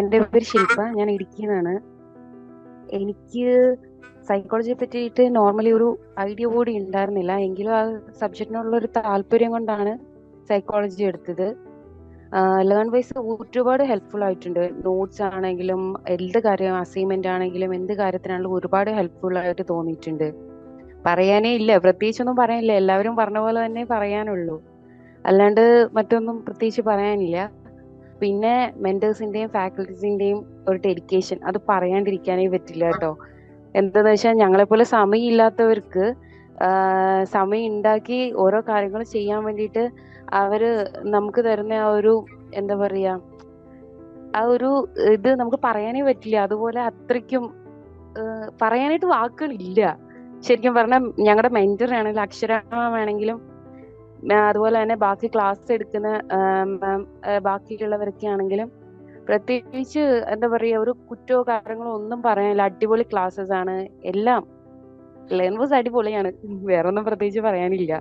എന്റെ പേര് ശില്പ ഞാൻ ഇടുക്കിയിൽ നിന്നാണ് എനിക്ക് സൈക്കോളജിയെ പറ്റിയിട്ട് നോർമലി ഒരു ഐഡിയ കൂടി ഉണ്ടായിരുന്നില്ല. എങ്കിലും ആ സബ്ജക്റ്റിനുള്ള ഒരു താല്പര്യം കൊണ്ടാണ് സൈക്കോളജി എടുത്തത്. ലേൺ വൈസ് ഒരുപാട് ഹെൽപ്ഫുൾ ആയിട്ടുണ്ട്. നോട്ട്സ് ആണെങ്കിലും എന്ത് കാര്യം അസൈൻമെന്റ് ആണെങ്കിലും എന്ത് കാര്യത്തിനാണെങ്കിലും ഒരുപാട് ഹെൽപ്ഫുൾ ആയിട്ട് തോന്നിയിട്ടുണ്ട്. പറയാനേ ഇല്ല. പ്രത്യേകിച്ചൊന്നും പറയാനില്ല. എല്ലാവരും പറഞ്ഞ പോലെ തന്നെ പറയാനുള്ളൂ. അല്ലാണ്ട് മറ്റൊന്നും പ്രത്യേകിച്ച് പറയാനില്ല. പിന്നെ മെന്റേഴ്സിന്റെയും ഫാക്കൽറ്റീസിന്റെയും ഒരു ഡെഡിക്കേഷൻ അത് പറയാണ്ടിരിക്കാനേ പറ്റില്ല കേട്ടോ. എന്താന്ന് വെച്ചാൽ ഞങ്ങളെ പോലെ സമയമില്ലാത്തവർക്ക് സമയം ഉണ്ടാക്കി ഓരോ കാര്യങ്ങൾ ചെയ്യാൻ വേണ്ടിയിട്ട് അവർ നമുക്ക് തരുന്ന ആ ഒരു എന്താ പറയാ ആ ഒരു ഇത് നമുക്ക് പറയാനേ പറ്റില്ല. അതുപോലെ അത്രയ്ക്കും പറയാനായിട്ട് വാക്കുകളില്ല. ശരിക്കും പറഞ്ഞാൽ ഞങ്ങളുടെ മെന്റർ ആണെങ്കിലും അക്ഷരമാണെങ്കിലും അതുപോലെ തന്നെ ബാക്കി ക്ലാസ് എടുക്കുന്ന ബാക്കിയുള്ളവരൊക്കെ ആണെങ്കിലും പ്രത്യേകിച്ച് എന്താ പറയാ ഒരു കുറ്റോ കാര്യങ്ങളോ ഒന്നും പറയാനില്ല. അടിപൊളി ക്ലാസ്സസ് ആണ്. എല്ലാം. ലേൺ വാസ് അടിപൊളിയാണ്. വേറെ ഒന്നും പ്രത്യേകിച്ച് പറയാനില്ല.